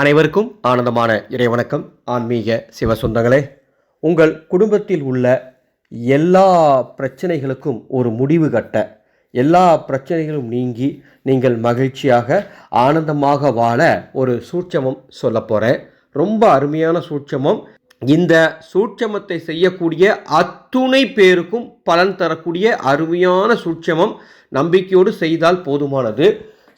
அனைவருக்கும் ஆனந்தமான இறைவணக்கம். ஆன்மீக சிவசொந்தங்களே உங்கள் குடும்பத்தில் உள்ள எல்லா பிரச்சனைகளுக்கும் ஒரு முடிவு கட்ட எல்லா பிரச்சனைகளும் நீங்கி நீங்கள் மகிழ்ச்சியாக ஆனந்தமாக வாழ ஒரு சூட்சமம் சொல்ல போகிறேன் ரொம்ப அருமையான சூட்சமம். இந்த சூட்சமத்தை செய்யக்கூடிய அத்துணை பேருக்கும் பலன் தரக்கூடிய அருமையான சூட்சமம் நம்பிக்கையோடு செய்தால் போதுமானது.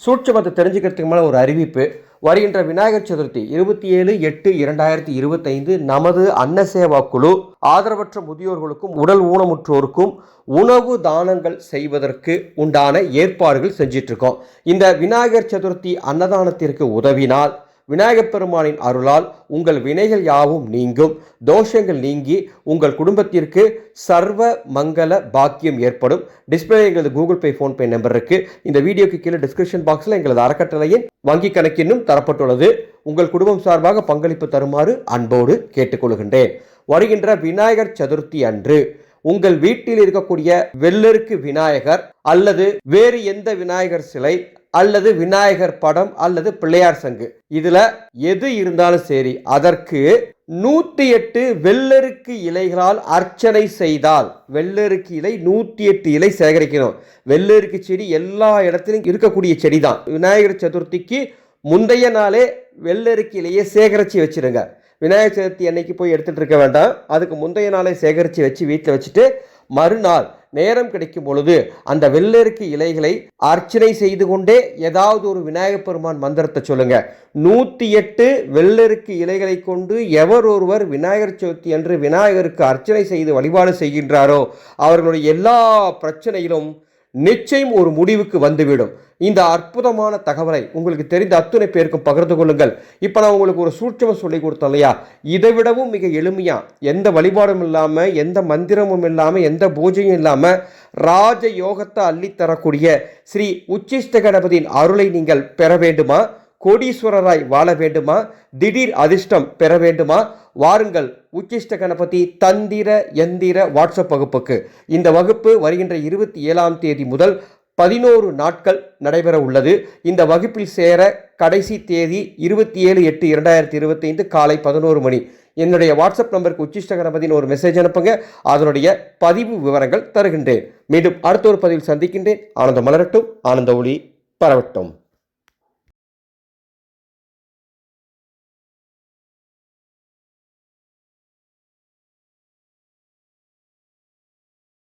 சூட்சமத்தை தெரிஞ்சுக்கிறதுக்கு மேலே ஒரு அறிவிப்பு. வருகின்ற விநாயகர் சதுர்த்தி இருபத்தி ஏழு எட்டு இரண்டாயிரத்தி இருபத்தைந்து நமது அன்னசேவா குழு ஆதரவற்ற முதியோர்களுக்கும் உடல் ஊனமுற்றோருக்கும் உணவு தானங்கள் செய்வதற்கு உண்டான ஏற்பாடுகள் செஞ்சிட்ருக்கோம். இந்த விநாயகர் சதுர்த்தி அன்னதானத்திற்கு உதவினால் விநாயகப் பெருமானின் அருளால் உங்கள் வினைகள் யாவும் நீங்கும். தோஷங்கள் நீங்கி உங்கள் குடும்பத்திற்கு சர்வ மங்கள பாக்கியம் ஏற்படும். டிஸ்பிளே எங்களது கூகுள் பே ஃபோன்பே நம்பர் இருக்கு. இந்த வீடியோக்கு கீழே டிஸ்கிரிப்ஷன் பாக்ஸில் எங்களது அறக்கட்டளையின் வங்கி கணக்கினும் தரப்பட்டுள்ளது. உங்கள் குடும்பம் சார்பாக பங்களிப்பு தருமாறு அன்போடு கேட்டுக்கொள்கின்றேன். வருகின்ற விநாயகர் சதுர்த்தி அன்று உங்கள் வீட்டில் இருக்கக்கூடிய வெள்ளருக்கு விநாயகர் அல்லது வேறு எந்த விநாயகர் சிலை அல்லது விநாயகர் படம் அல்லது பிள்ளையார் சங்கு. இதுல எது இருந்தாலும் சரி அதற்கு நூத்தி எட்டு வெள்ளருக்கு இலைகளால் அர்ச்சனை செய்தால் வெள்ளருக்கு இலை நூத்தி எட்டு இலை சேகரிக்கணும். வெள்ளருக்கு செடி எல்லா இடத்திலும் இருக்கக்கூடிய செடி தான் விநாயகர் சதுர்த்திக்கு முந்தைய நாளே வெள்ளருக்கு இலையை சேகரித்து வச்சிருங்க. விநாயகர் சதுர்த்தி அன்னைக்கு போய் எடுத்துகிட்டு இருக்க வேண்டாம். அதுக்கு முந்தைய நாளே சேகரித்து வச்சு வீட்டில் வச்சுட்டு மறுநாள் நேரம் கிடைக்கும் பொழுது அந்த வெள்ளருக்கு இலைகளை அர்ச்சனை செய்து கொண்டே ஏதாவது ஒரு விநாயகப் பெருமான் மந்திரத்தை சொல்லுங்க. நூற்றி எட்டு வெள்ளருக்கு இலைகளை கொண்டு எவர் ஒருவர் விநாயகர் சதுர்த்தி அன்று விநாயகருக்கு அர்ச்சனை செய்து வழிபாடு செய்கின்றாரோ அவர்களுடைய எல்லா பிரச்சனையிலும் நிச்சயம் ஒரு முடிவுக்கு வந்துவிடும். இந்த அற்புதமான தகவலை உங்களுக்கு தெரிந்த அத்துணை பேருக்கும் பகிர்ந்து கொள்ளுங்கள். இப்போ நான் உங்களுக்கு ஒரு சூட்சமம் சொல்லி கொடுத்தேன் இல்லையா? இதை விடவும் மிக எளிமையாக எந்த வழிபாடும் இல்லாமல் எந்த மந்திரமும் இல்லாமல் எந்த பூஜையும் இல்லாமல் ராஜ யோகத்தை அள்ளித்தரக்கூடிய ஸ்ரீ உச்சிஷ்ட கணபதியின் அருளை நீங்கள் பெற வேண்டுமா? கோடீஸ்வரராய் வாழ வேண்டுமா? திடீர் அதிர்ஷ்டம் பெற வேண்டுமா? வாருங்கள் உச்சிஷ்ட கணபதி தந்திர எந்திர வாட்ஸ்அப் வகுப்புக்கு. இந்த வகுப்பு வருகின்ற இருபத்தி ஏழாம் தேதி முதல் பதினோரு நாட்கள் நடைபெற உள்ளது. இந்த வகுப்பில் சேர கடைசி தேதி இருபத்தி ஏழு எட்டு இரண்டாயிரத்தி இருபத்தைந்து காலை பதினோரு மணி. என்னுடைய வாட்ஸ்அப் நம்பருக்கு உச்சிஷ்ட கணபதினு ஒரு மெசேஜ் அனுப்புங்க. அதனுடைய பதிவு விவரங்கள் தருகின்றேன். மீண்டும் அடுத்த ஒரு பதிவில் சந்திக்கின்றேன். ஆனந்த மலரட்டும். ஆனந்த ஒளி பரவட்டும்.